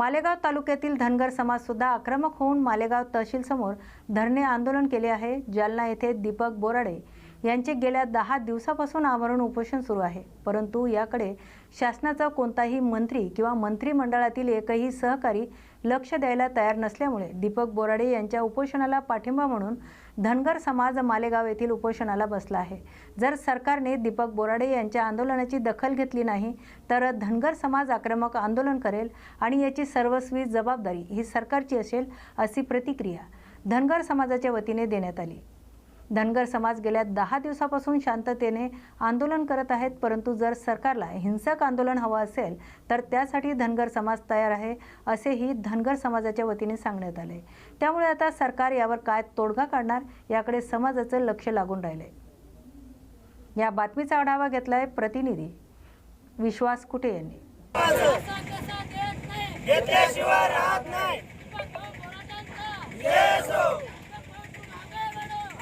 मालेगाव तालुक्यातील धनगर समाज सुद्धा आक्रमक होऊन मालेगाव तहसील समोर धरणे आंदोलन केले आहे. जालना येथे दीपक बोराडे यांचे गेल्या दहा दिवसापासून आवरण उपोषण सुरू आहे. परंतु याकडे शासनाचा कोणताही मंत्री किंवा मंत्रिमंडळातील एकही सहकारी लक्ष द्यायला तयार नसल्यामुळे दीपक बोराडे यांच्या उपोषणाला पाठिंबा म्हणून धनगर समाज मालेगाव येथील उपोषणाला बसला आहे. जर सरकारने दीपक बोराडे यांच्या आंदोलनाची दखल घेतली नाही तर धनगर समाज आक्रमक आंदोलन करेल आणि याची सर्वस्वी जबाबदारी ही सरकारची असेल अशी प्रतिक्रिया धनगर समाजाच्या वतीने देण्यात आली. धनगर समाज गेल्या दहा दिवसापासून शांततेने आंदोलन करत आहेत परंतु जर सरकारला हिंसक आंदोलन हवं असेल तर त्यासाठी धनगर समाज तयार आहे असेही धनगर समाजाच्या वतीने सांगण्यात आले. त्यामुळे आता सरकार यावर काय तोडगा काढणार याकडे समाजाचं लक्ष लागून राहिले. या बातमीचा आढावा घेतलाय प्रतिनिधी विश्वास कुटे यांनी.